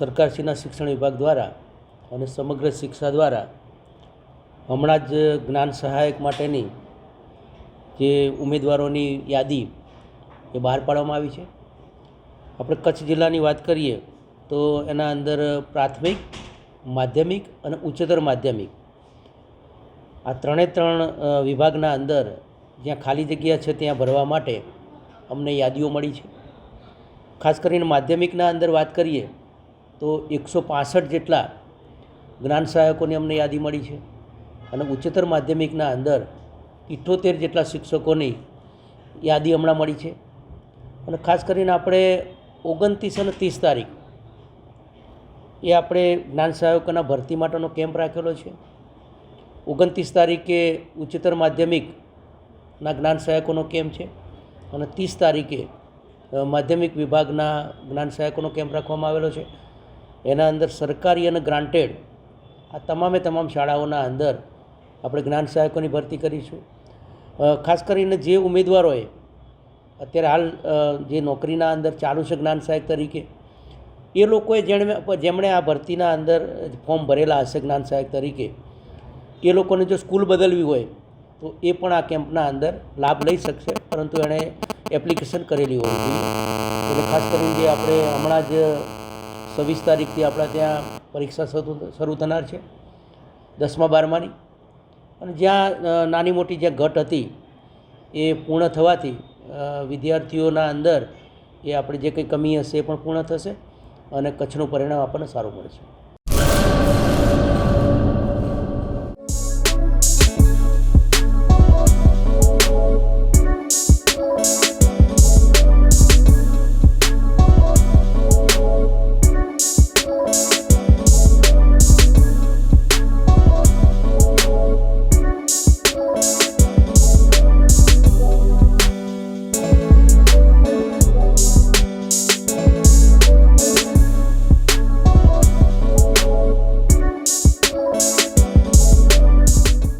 સરકારશ્રીના શિક્ષણ વિભાગ દ્વારા અને સમગ્ર શિક્ષા દ્વારા હમણાં જ જ્ઞાન સહાયક માટેની જે ઉમેદવારોની યાદી એ બહાર પાડવામાં આવી છે. આપણે કચ્છ જિલ્લાની વાત કરીએ તો એના અંદર પ્રાથમિક, માધ્યમિક અને ઉચ્ચતર માધ્યમિક. આ ત્રણે ત્રણ વિભાગના અંદર જ્યાં ખાલી જગ્યા છે ત્યાં ભરવા માટે અમને યાદીઓ મળી છે. ખાસ કરીને માધ્યમિકના અંદર વાત કરીએ તો એકસો પાસઠ જેટલા જ્ઞાન સહાયકોની અમને યાદી મળી છે. અને ઉચ્ચતર માધ્યમિકના અંદર ઇઠ્ઠોતેર જેટલા શિક્ષકોની યાદી હમણાં મળી છે. અને ખાસ કરીને આપણે ઓગણત્રીસ અને ત્રીસ તારીખ એ આપણે જ્ઞાન સહાયકોના ભરતી માટેનો કેમ્પ રાખેલો છે. ઓગણત્રીસ તારીખે ઉચ્ચતર માધ્યમિકના જ્ઞાન સહાયકોનો કેમ્પ છે. અને ત્રીસ તારીખે માધ્યમિક વિભાગના જ્ઞાન સહાયકોનો કેમ્પ રાખવામાં આવેલો છે. એના અંદર સરકારી અને ગ્રાન્ટેડ આ તમામે તમામ શાળાઓના અંદર આપણે જ્ઞાન સહાયકોની ભરતી કરીશું. ખાસ કરીને જે ઉમેદવારોએ અત્યારે હાલ જે નોકરીના અંદર ચાલુ છે જ્ઞાન સહાયક તરીકે, એ લોકોએ જેણે, જેમણે આ ભરતીના અંદર ફોર્મ ભરેલા હશે જ્ઞાન સહાયક તરીકે, એ લોકોને જો સ્કૂલ બદલવી હોય, તો એ પણ આ કેમ્પના અંદર લાભ લઈ શકશે. પરંતુ એણે એપ્લિકેશન કરેલી હોવી જોઈએ એટલે ખાસ કરીને જે આપણે હમણાં જ છવ્વીસ તારીખથી આપણા ત્યાં પરીક્ષા શરૂ શરૂ થનાર છે, દસમા બારમાની. અને જ્યાં નાની મોટી જ્યાં ઘટ હતી, એ પૂર્ણ થવાથી વિદ્યાર્થીઓના અંદર એ આપણે જે કંઈ કમી હશે એ પણ પૂર્ણ થશે અને કચ્છનું પરિણામ આપણને સારું મળશે.